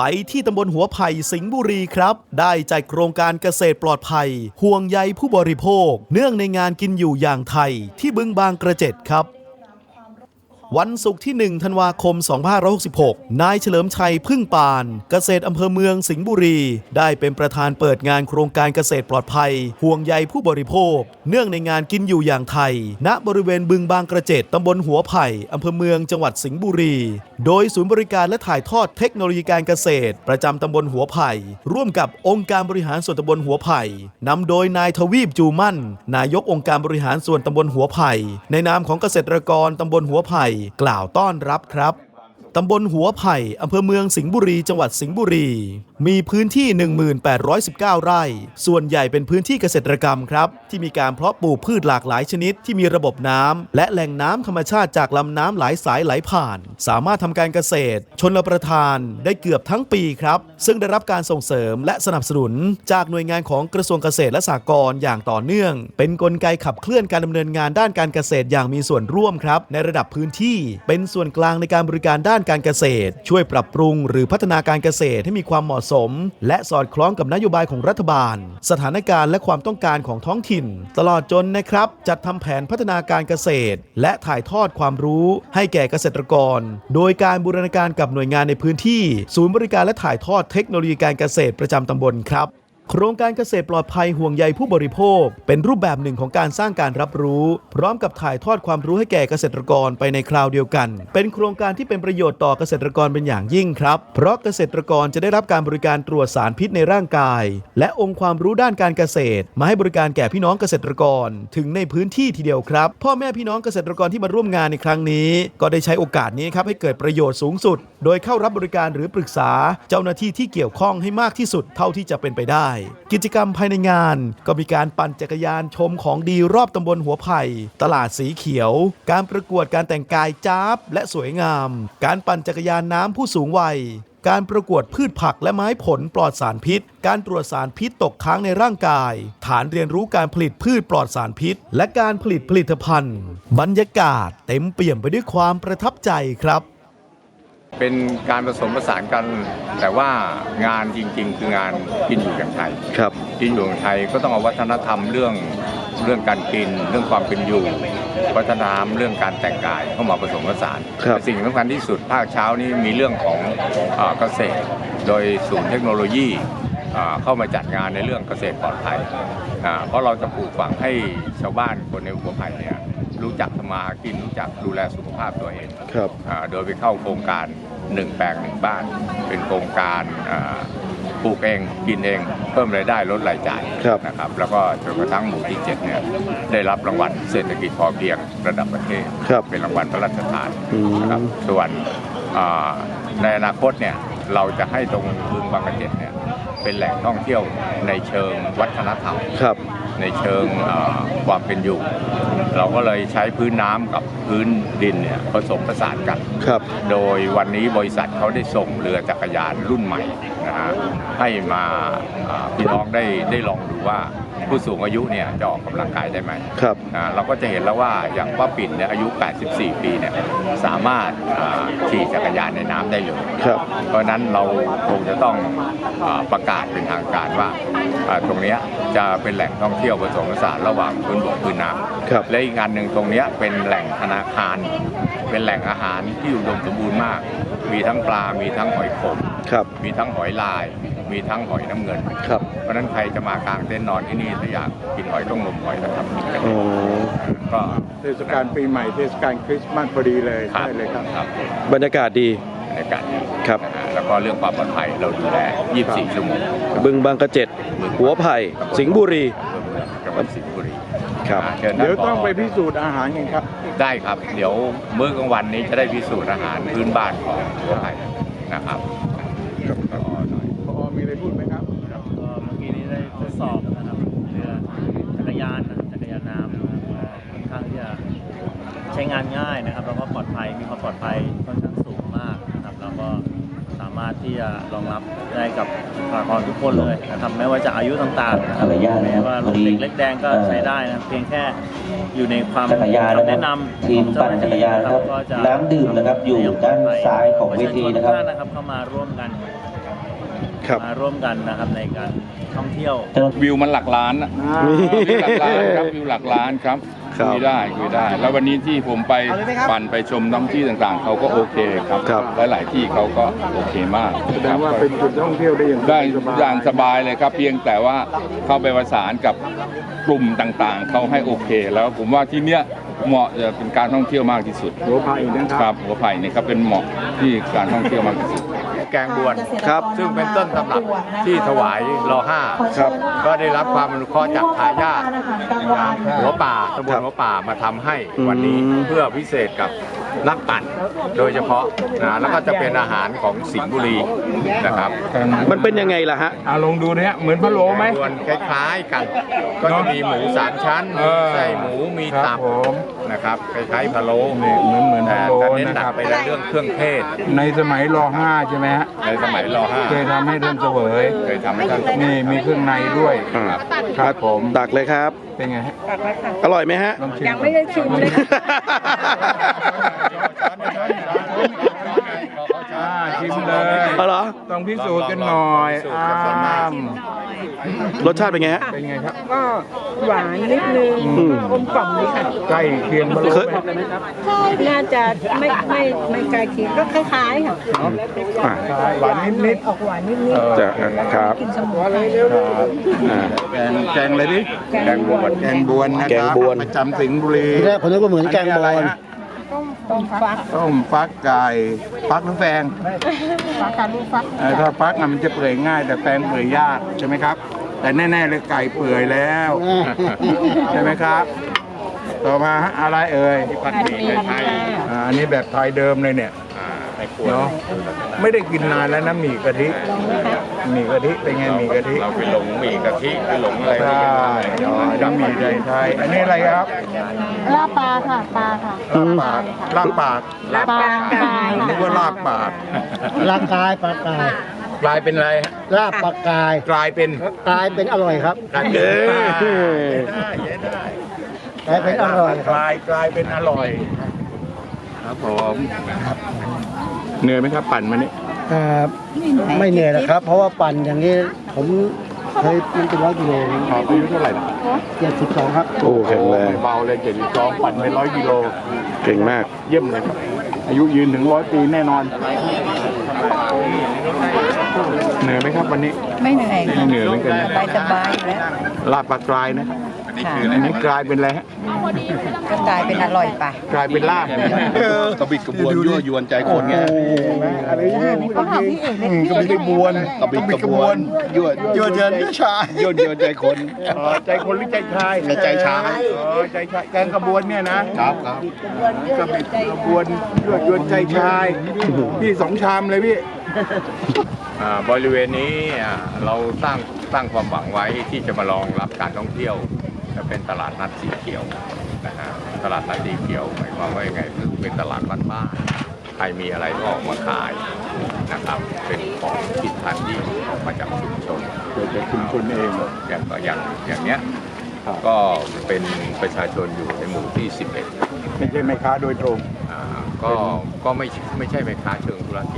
ไปที่ตำบลหัวไผ่สิงห์บุรีครับ ได้จัดโครงการเกษตรปลอดภัย ห่วงใยผู้บริโภค เนื่องในงานกินอยู่อย่างไทย ที่บึงบางกระเจ็ดครับ วันศุกร์ที่ 1 ธันวาคม 2566 นายเฉลิมชัยพึ่งปาน เกษตรอำเภอเมืองสิงห์บุรี ได้เป็นประธานเปิดงานโครงการเกษตรปลอดภัย ห่วงใยผู้บริโภค เนื่องในงานกินอยู่อย่างไทย ณบริเวณบึงบางกระเจ็ดตำบลหัวไผ่อำเภอเมืองจังหวัดสิงห์บุรี โดยศูนย์บริการและถ่ายทอดเทคโนโลยีการเกษตร ประจำตำบลหัวไผ่ ร่วมกับองค์การบริหารส่วนตำบลหัวไผ่นำโดยนายทวีปจูมั่น นายกองค์การบริหารส่วนตำบลหัวไผ่ในนามของเกษตรกรตำบลหัวไผ่กล่าวต้อนรับครับตำบลหัวไผ่อำเภอเมืองสิงห์บุรี จังหวัดสิงห์บุรี มีพื้นที่ 1819 ไร่ ส่วนใหญ่เป็นพื้นที่เกษตรกรรมครับ ที่มีการเพาะปลูกพืชหลากหลายชนิด ที่มีระบบน้ำและแหล่งน้ำธรรมชาติจากลำน้ำหลายสายไหลผ่าน สามารถทำการเกษตร ชนประทานได้เกือบทั้งปีครับ ซึ่งได้รับการส่งเสริมและสนับสนุน จากหน่วยงานของกระทรวงเกษตรและสหกรณ์อย่างต่อเนื่อง เป็นกลไกขับเคลื่อนการดำเนินงานด้านการเกษตรอย่างมีส่วนร่วมครับ ในระดับพื้นที่ เป็นส่วนกลางในการบริการด้านการเกษตร ช่วยปรับปรุงหรือพัฒนาการเกษตรให้มีความเหมาะสม และสอดคล้องกับนโยบายของรัฐบาล สถานการณ์และความต้องการของท้องถิ่น ตลอดจนนะครับ จัดทำแผนพัฒนาการเกษตร และถ่ายทอดความรู้ให้แก่เกษตรกร โดยการบูรณาการกับหน่วยงานในพื้นที่ ศูนย์บริการและถ่ายทอดเทคโนโลยีการเกษตรประจำตำบลครับ โครงการเกษตรปลอดภัยห่วงใยผู้บริโภค เป็นรูปแบบหนึ่งของการสร้างการรับรู้ พร้อมกับถ่ายทอดความรู้ให้แก่เกษตรกรไปในคราวเดียวกัน เป็นโครงการที่เป็นประโยชน์ต่อเกษตรกรเป็นอย่างยิ่งครับ เพราะเกษตรกรจะได้รับการบริการตรวจสารพิษในร่างกาย และองค์ความรู้ด้านการเกษตร มาให้บริการแก่พี่น้องเกษตรกร ถึงในพื้นที่ทีเดียวครับ พ่อแม่พี่น้องเกษตรกรที่มาร่วมงานในครั้งนี้ ก็ได้ใช้โอกาสนี้ครับให้เกิดประโยชน์สูงสุด โดยเข้ารับบริการหรือปรึกษา เจ้าหน้าที่ที่เกี่ยวข้องให้มากที่สุดเท่าที่จะเป็นไปได้กิจกรรมภายในงาน ก็มีการปั่นจักรยานชมของดีรอบตำบลหัวไผ่ ตลาดสีเขียว การประกวดการแต่งกายจ้าบและสวยงาม การปั่นจักรยานน้ำผู้สูงวัยการประกวดพืชผักและไม้ผลปลอดสารพิษ การตรวจสารพิษตกค้างในร่างกาย ฐานเรียนรู้การผลิตพืชปลอดสารพิษ และการผลิตผลิตภัณฑ์ บรรยากาศเต็มเปี่ยมไปด้วยความประทับใจครับ เป็นการผสมผสานกัน แต่ว่างานจริง ๆ คืองานกินอยู่อย่างไทยครับ กินอยู่อย่างไทยก็ต้องเอาวัฒนธรรมเรื่องเรื่องการกิน เรื่องความเป็นอยู่ วัฒนธรรมเรื่องการแต่งกายเข้ามาผสมผสานครับ แต่สิ่งสำคัญที่สุดภาคเช้านี้มีเรื่องของเอ่อเกษตร โดยศูนย์เทคโนโลยีเอ่อเข้ามาจัดงานในเรื่องเกษตรปลอดภัยอ่าเพราะเราจะปลูกฝังให้ชาวบ้านคนในหัวไผ่เนี่ยรู้จักทำมาหากินรู้จักดูแลสุขภาพตัวเอง ครับ อ่าโดยไปเข้าโครงการ หนึ่งแปลงหนึ่งบ้าน เป็นโครงการอ่าปลูกเองกินเองเพิ่มรายได้ลดรายจ่ายครับนะครับแล้วก็จนกระทั่งหมู่ที่7เนี่ยได้รับรางวัลเศรษฐกิจพอเพียงระดับประเทศครับเป็นรางวัลพระราชทานอืมนะครับส่วนอ่าในอนาคตเนี่ยเราจะให้ตรงบึงบางกระเจ็ดเนี่ย เป็นแหล่งท่องเที่ยวในเชิงวัฒนธรรม ครับ ในเชิงเอ่อความเป็นอยู่ เราก็เลยใช้พื้นน้ำกับพื้นดินเนี่ยผสมผสานกัน ครับ โดยวันนี้บริษัทเขาได้ส่งเรือจักรยานรุ่นใหม่ นะฮะให้มาอ่าพี่น้องได้ได้ลองดูว่าผู้สูงอายุเนี่ยจะออกกำลังกายได้ไหมครับอ่าเราก็จะเห็นแล้วว่าอย่างป้าปิ่นเนี่ยอายุ 84 ปีเนี่ยสามารถอ่าขี่จักรยานในน้ำได้เลยครับเพราะฉะนั้นเราคงจะต้องอาประกาศเป็นทางการว่าอ่าตรงเนี้ยจะเป็นแหล่งท่องเที่ยวผสมผสานระหว่างพื้นบกพื้นน้ครับำและอีกงานหนึ่งตรงเนี้ยเป็นแหล่งธนาคาร เป็นแหล่งอาหารที่อุดมสมบูรณ์มาก มีทั้งปลา มีทั้งหอยขม ครับ มีทั้งหอยลาย มีทั้งหอยน้ำเงิน ครับ เพราะฉะนั้นใครจะมากางเต็นท์นอนที่นี่ถ้าอยากกินหอยต้องลมหอยนะครับกินกันอ๋อก็ เทศกาลปีใหม่เทศกาลคริสต์มาสพอดีเลยครับได้เลยครับ ครับบรรยากาศดี บรรยากาศดีครับ นะฮะแล้วก็เรื่องความปลอดภัยเราดูแล 24 ชั่วโมงบึงบางกระเจ็ด หัวไผ่ สิงห์บุรีจังหวัดสิงห์บุรีครับอ่าชิญเดี๋ยวท่านต้องผไปพิสูจน์อาหารกันครับ ได้ครับ เดี๋ยวมื้อกลางวันนี้จะได้พิสูจน์อาหารพื้นบ้านของหัวไผ่นะครับพอมีอะไรพูดไหมครับก็เมื่อกี้นี้ได้ทดสอบนะครับเรือจักรยานนะครับจักรยานน้ำนะครับก็ค่อนข้างที่จะใช้งานง่ายนะครับแล้วก็ปลอดภัยมีความปลอดภัยค่อนข้างสูงมากนะครับแล้วก็สามารถที่จะรองรับได้กับประชากรทุกคนเลยนะครับไม่ว่าจะอายุต่างๆนะครับขออนุญาตนะครับไม่ว่าพอดีเด็กเล็กแดงก็ใช้ได้นะครับเพียงแค่ อยู่ในความจักรยานนะคแนะรับนำทีมปั่นจักรยานนะครับก็จะน้ำดื่มนะครับ อยู่ด้านซ้ายของเวทีนะครับขอเชิญทุกท่านนะครับเข้ามาร่วมกันครับมาร่วมกันนะครับในการท่องเที่ยววิวมันหลักล้านอะนี่วิวหลักล้านครับวิวหลักล้านครับ ครับ คุยได้คุยได้ แล้ววันนี้ที่ผมไปปั่นไปชมท้องที่ต่างๆ เขาก็โอเคครับครับ หลายๆที่เขาก็โอเคมากแสดงว่าเป็นจุดท่องเที่ยวได้อย่างได้สบายอย่างสบายเลยครับ เพียงแต่ว่าเข้าไปประสานกับกลุ่มต่างๆ เขาให้โอเค แล้วผมว่าที่เนี้ย เหมาะจะเป็นการท่องเที่ยวมากที่สุด หัวไผ่นะคครัรับบหัวไผ่เนี่ยครับเป็นเหมาะที่การท่องเที่ยวมากที่สุด แกงบวนครับซึ่งเป็นต้นตำรับที่ถวายรอห้าครับก็ได้รับความอนุเคราะห์จากทายาทหัวป่าตำบครัลบหัวป่ามาทำให้วันนี้อืมเพื่อพิเศษกับ นักปั่นโดยเฉพาะนะแล้วก็จะเป็นอาหารของสิงห์บุรีนะครับมันเป็นยังไงล่ะฮะอ่าลองดูเนี่ยเหมือนพะโล้ไหม ส่วนคล้ายๆกัน ก็จะมีหมูสามชั้นเอมีอไส้หมูมีครับตับผมนะครับคล้ายๆพะโล้นี่เหมือนเหมือนแต่พะโล้จะเน้นหนะนัคกรับไปในเรื่องเครื่องเทศในสมัยรห้าใช่ไหมฮะในสมัยรอห้าเคยทำให้ท่านเสวยเคยทำให้ท่าน นี่มีเครื่องในด้วยอ่า ครับผมตักเลยครับ เป็นไงฮะอร่อยไหมฮะ ลองชิมยังไม่ได้ชิมเลย อ่าชิมเลย เอาเหรอ ต้องพิสูจน์กันหน่อยอ้าม รสชาติเป็นไงฮะ เป็นไงครับ ก็หวานนิดนึงอืมอมกล่อมดีค่ะ ใกล้เคียงพะโล้เคย ไหมน่าจะไม่ไม่ไม่ไกลเคียงก็คล้ายๆค่ะอ่าหวานนิดออกหวานนิดๆเออจะครับๆกินสมุนไพรอ่า แกงแกงอะไรดิแกงบวชแกงบวนนะแกคงรับบวน ประจำสิงห์บุรีทีแรกผมนึกว่าเหมือนแกงบอลนนี้ะไรฮะ ต้มฟักต้มฟักไก่ฟักหรือแฟงฟักกับลูกฟักเอ่อถ้าฟักน่ะมันจะเปื่อยง่าย แต่แฟงเปื่อยยากใช่ไหมครับ แต่แน่ๆเลยไก่เปื่อยแล้ว ใช่ไหมครับ ต่อมาฮะอะไรเอ่ยผัดหมี่ไทยอ่าอันนี้แบบไทยเดิมเลยเนี่ยอ่าในครัว เนาะไม่ได้กินนานแล้วนะหมี่กะทิหมี่กะทิเป็นไงหมี่กะทิเราไปหลงหมี่กะทิไปหลงอะไรใช่อ๋อยังหมี่ไทยไทยอันนี้อะไรครับลาบปลาค่ะปลาค่ะลาบปากลาบปากปลากายนึกว่าลาบปากลากกายปลากายกลายเป็นอะไรฮะลาบปลากายกลายเป็นกลายเป็นอร่อยครับกลายเป็นได้ได้กลายเป็นอร่อยคกรับลายกลายเป็นอร่อย ครับผมเหนื่อยไหมครับปั่นมานี่ครับไม่เหนื่อยนะครับ เพราะว่าปั่นอย่างนี้ผมเคยมันเป็นร้อยกิโลขออายุเท่าไหร่นะเจ็ดสิบสองครับโอ้แข็งแรงเบาเลยเจ็ดสิบสองปั่นไปร้อยกิโลเก่งมากเยี่ยมเลยครับอายุยืนถึงร้อยปีแน่นอน เหนื่อยไหมครับวันนี้ ไม่เหนื่อยไม่เหนื่อยเหมือนกันนะสบายสบายอยู่แล้วลาบปลากรายนะค่ะอันนี้กลายเป็นอะไรฮะก็กลายเป็นอร่อยไปกลายเป็นลาบกระบิดกระบวนยั่วยวนใจคนไงอะไรเนี่ยก็หาพี่เอกเล็กพี่กระบิดกระบวนกระบิดกระบวนยั่วยั่วเยินชายยั่วยวนใจคนอ๋อใจคนหรือใจชายใจชายอ๋อใจชายแกงกระบวนเนี่ยนะครับครับกระบิดกระบวนยั่วยวนใจชายพี่สองชามเลยพี่อ่า บริเวณนี้อ่าเราสร้างสร้างความหวังไว้ที่จะมารองรับการท่องเที่ยวจะเป็นตลาดนัดสีเขียวนะฮะตลาดนัดสีเขียวหมายความว่ายังไงคือเป็นตลาดบ้านๆใครมีอะไรก็ออกมาขายนะครับเป็นของผิดพันธุ์ที่ออกมาจากชุมชนเกิดจากชุมชนเองอย่างอย่างอย่างเนี้ยครับก็เป็นประชาชนอยู่ในหมู่ที่ 11 ไม่ใช่แม่ค้าโดยตรงอ่าก็ก็ไม่ไม่ใช่แม่ค้าเชิงธุรก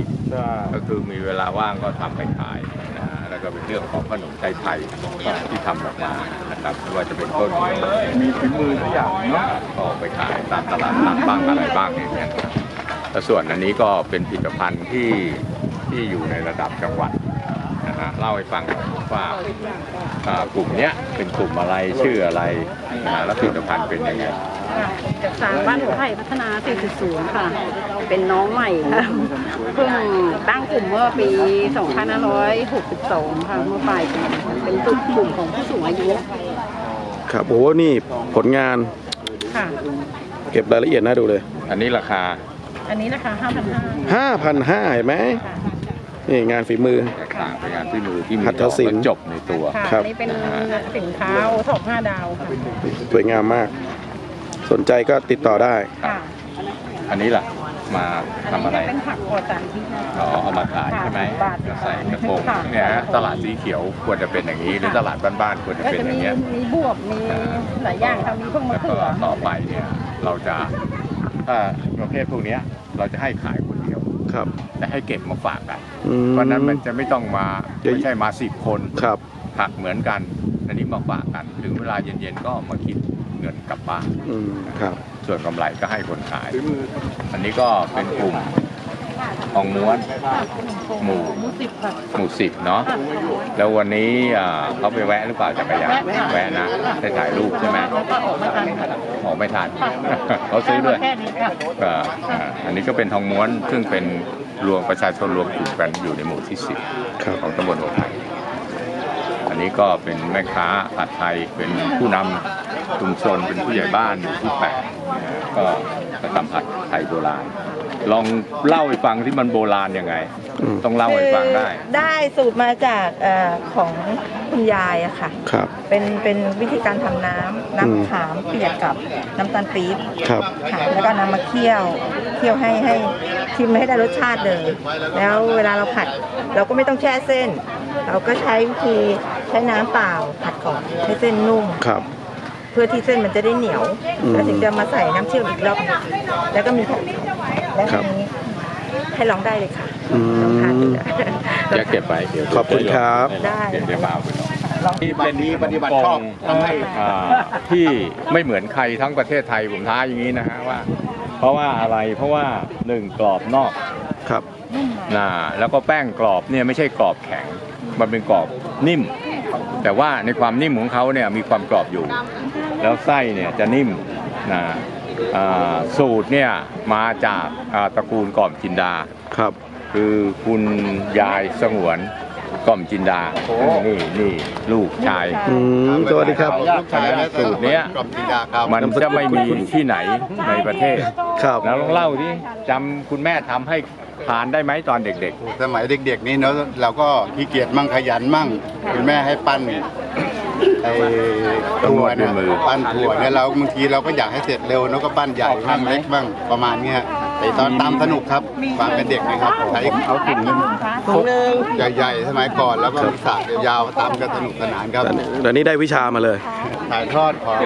ิจใช่ ก็คือมีเวลาว่างก็ทำไปขายนะฮะแล้วก็เป็นเรื่องของขนมไทยไทยที่ทำออกมานะครับไม่ว่าจะเป็นต้นมีฝีมือทุกอย่างเนาะก็ออกไปขายตามตลาดนัดบ้างอะไรบ้างอย่างเงี้ยแล้วส่วนอันนี้ก็เป็นผลิตภัณฑ์ที่ที่อยู่ในระดับจังหวัดนะฮะเล่าให้ฟังว่าอ่ากลุ่มเนี้ยเป็นกลุ่มอะไรชื่ออะไรนะฮะแล้วผลิตภัณฑ์เป็นยังไงจากสารบ้านหัวไผ่พัฒนา 4.0 ค่ะ เป็นน้องใหม่ค่ะเพิ่ง ตั้งกลุ่มเมื่อปี 2562 ค่ะ เมื่อปลายปีเป็นกลุ่มกลุ่มของผู้สูงอายุ ครับโอ้โหนี่ผลงานค่ะ เก็บรายละเอียดน่าดูเลย อันนี้ราคา อันนี้นะคะ 5,500 5,500เห็นไหมนี่งานฝีมือ แตกต่างเป็นงานที่มือที่มีหัตถศิลป์ดอกและจบในตัว ค่ะ ครับ อันนี้เป็นสินค้าโอท็อป5ดาวค่ะ สวยงามมาก สนใจก็ติดต่อได้ ค่ะ อันนี้ล่ะ มาอันทำนี้อะไรจะเป็นผักปลอดสารพิษนะคะอ๋อเอามาขายใช่ไหมค่ะบาทจะใส่กระโปรงค่ะเนี่ยฮะตลาดสีเขียวควรจะเป็นอย่างนี้หรือตลาดบ้านๆควรจะก็เป็นจะอย่ามีงเงี้ยมีบวบมีหลายอย่างค่ะมีพวกมะแล้วเขืก็อต่อไปเนี่ยเราจะถ้าประเภทพวกเนี้ยเราจะให้ขายคนเดียวครับ แต่ให้เก็บมาฝากกันอืมเพราะฉะนั้นมันจะไม่ต้องมาเดี๋ยวไม่ใช่มาสิบคนครับผักเหมือนกันอันนี้มาฝากกัน ถึงเวลาเย็นๆก็มาคิดเงินกลับบ้านอืมครับ ส่วนกำไรก็ให้คนขาย อันนี้ก็เป็นกลุ่มทองม้วนหมู่หมู่สิบเนาะแล้ววันนี้อ่าเขาไปแวะหรือเปล่าจักรยานแวะนะได้ถ่ายรูปใช่ไหมออกไม่ทันเขาซื้อด้วยอ่าอ่าอันนี้ก็เป็นทองม้วนซึ่งเป็นรวมประชาชนรวมกลุ่มกันอยู่ในหมู่ที่สิบครับของตำบลโอไทยอันนี้ก็เป็นแม่ค้าผัดไทยเป็นผู้นำ ชุมชนเป็นผู้ใหญ่บ้านหมู่ที่แปดก็จะทำผัดไทยโบราณ ลองเล่าให้ฟังที่มันโบราณยังไงอืมต้องเล่าให้ฟังได้ได้สูตรมาจากเอ่อของคุณยายอะค่ะ ครับ เป็นเป็นวิธีการทำน้ำอืมน้ำมะขามเปียกกับน้ำตาลปี๊บครับ ค่ะแล้วก็นำมาเคี่ยวเคี่ยวให้ให้ชิมให้ได้รสชาติเลย แล้วเวลาเราผัด เราก็ไม่ต้องแช่เส้น เราก็ใช้วิธีใช้น้ำเปล่าผัดก่อนให้เส้นนุ่ม ครับ เพื่อที่เส้นมันจะได้เหนียวอืมแล้วถึงจะมาใส่น้ำเชื่อมอีกรอบหนึ่งแล้วก็มีผัดแล้วครัทีบนี้ให้ลองได้เลยค่ะอืลองทานดูม นะ จะเก็บไปเดี๋ยวขอบคุณครับ ได้ เดี๋ยวเดี๋ยวมาเอาไปลองปฏิบัติปฏิบัติชอบทำให้อ่าที่ไม่เหมือนใครทั้งประเทศไทยผมท้าอย่างนี้นะฮะว่า เพราะว่าอะไรเพราะว่าหนึ่งกรอบนอกครับ นะแล้วก็แป้งกรอบเนี่ยไม่ใช่กรอบแข็ง มันเป็นกรอบนิ่ม แต่ว่าในความนิ่มของเขาเนี่ยมีความกรอบอยู่ แล้วไส้เนี่ยจะนิ่มนะอ่าสูตรเนี่ยมาจากอ่าตระกูลกล่อมจินดาครับ คือคุณยายสงวนกล่อมจินดา นี่นี่ลูกชายอืมสวัสดีครับเพราะฉะนั้นสูตรเนี้ยกรอบจินดาครับมันจะไม่มีที่ไหนในประเทศ ครับแล้วลองเล่าที่จำคุณแม่ทำให้ ทานได้ไหมตอนเด็ก สมัยเด็กๆนี่เนาะเราก็ขี้เกียจมั่งขยันมั่งคุณแม่ให้ปั้นไอ้ถั่วเนี่ยปั้นถั่วเนี่ยเราบางทีเราก็อยากให้เสร็จเร็วเนาะก็ปั้นใหญ่บ้างเล็กบ้างประมาณเนี้ยแต่ตอนตามสนุกครับความเป็นเด็กนะครับใช้เอาถุงใหญ่ๆสมัยก่อนแล้วก็มีสากยาวๆตามกันสนุกสนานครับเดี๋ยวนี้ได้วิชามาเลย ถ่ายทอดของ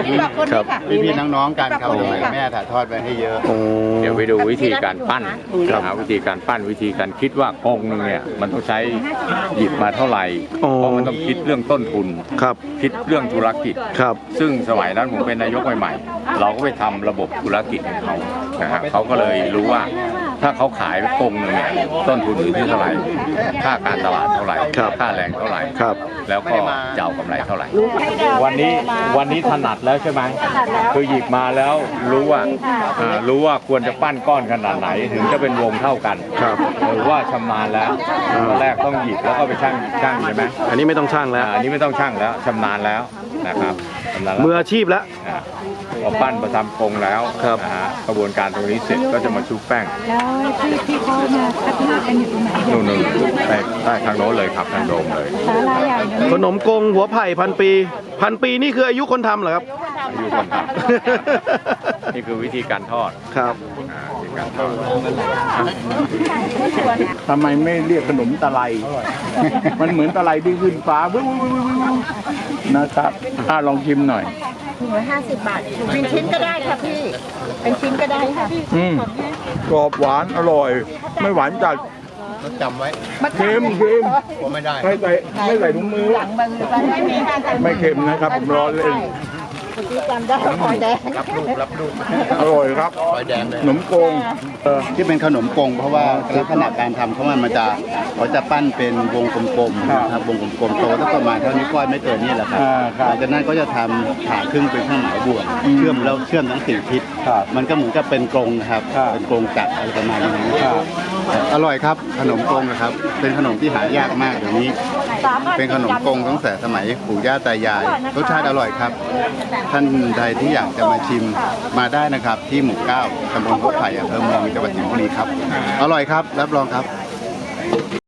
ครับ พี่ๆน้องๆกันครับสมัยแม่ถ่ายทอดไปให้เยอะ โอ้ๆเดี๋ยวไปดูวิธีการปั้นนะวิธีการปั้นวิธีการคิดว่ากงหนึงเนี่ยมันต้องใช้หยิบมาเท่าไหร่อ๋อเพราะมันต้องคิดเรื่องต้นทุน ครับคิดเรื่องธุรกิจ ครับ ซึ่งสมัยนั้นผมเป็นนายกใหม่ๆ เราก็ไปทำระบบธุรกิจของเขานะฮะเขาก็เลยรู้ว่า ถ้าเขาขายกงหนึงเนี่ยต้นทุนอยู่ที่เท่าไหร่ ค่าการตลาดเท่าไหร่ ครับค่าแรงเท่าไหร่ครับ แล้วก็จะเอากำไรเท่าไหร่ วันนี้วันนี้ถนัดแล้วใช่ไหมคือหยิบมาแล้วรู้ว่าอ่ารู้ว่าควรจะปั้นก้อนขนาดไหน ถึงจะเป็นวงเท่ากันครับ หรือว่าชำนาญแล้วตอนแรกต้องหยิบแล้วก็ไปชั่งชั่งใช่ไหมอันนี้ไม่ต้องช่างแล้ว อ่าอันนี้ไม่ต้องชั่งแล้วชำนาญแล้วนะครับชำนาญแล้วมืออาชีพแล้ว อ่า พอปั้นประทำกงแล้วครับนะฮะกระบวนการตรงนี้เสร็จก็จะมาชุบแป้งแล้วที่ที่เขามาพัฒนากันอยู่ตรงไหนนู่นนู่นใต้ใต้ทางโน้นเลยครับทางโดมเลยสาลาใหญ่เนี่ยขนมกงหัวไผ่พันปี พันปีนี่คืออายุคนทำเหรอครับอายุคนทำนี่คือวิธีการทอดครับอ่าวิธีการทอดทำไมไม่เรียกขนมตะไล มันเหมือนตะไลที่ขึ้นฟ้าวิววิววิววิววิวนะครับอ่าลองชิมหน่อย ถุงละห้าสิบบาท เป็นชิ้นก็ได้ค่ะพี่ เป็นชิ้นก็ได้ค่ะอืมกรอบหวานอร่อย ไม่หวานจัดจำไว้เค็มเค็มผมไม่ได้ ไม่ใส่ไม่ใส่ถุงมือไม่มีค่ะไม่เค็มนะครับผมรอเล่น ที่จำได้หอยแดงรับลูกรับลูกอร่อยครับไฟแดงเลยขนมโกงเออที่เป็นขนมกงเพราะว่าลักษณะการทำเขามันมันจะเขาจะปั้นเป็นวงกลมๆนะครับวงกลมๆโตสักประมาณเท่านี้วก้อยไม่เกินนี่แหละครับอ่าครับหลังจากนั้นก็จะทำผ่าครึ่งเป็นข้าวหมายบวชเชื่อมแล้วเชื่อมทั้งสี่ทิศครับมันก็เหมือนกับเป็นกรงนะครับครับเป็นกรงจักรอะไรประมาณนี้ครับอร่อยครับขนมกงนะครับ เป็นขนมที่หายากมากเดี๋ยวนี้ เป็นขนมกงตั้งแต่สมัยปู่ย่าตายายรสชาติอร่อยครับ ท่านใดที่อยากจะมาชิมมาได้นะครับ ที่หมู่เก้าตำบลพบไผ่อำเภอเมืองจังหวัดสิงห์บุรีครับ อร่อยครับรับรองครับ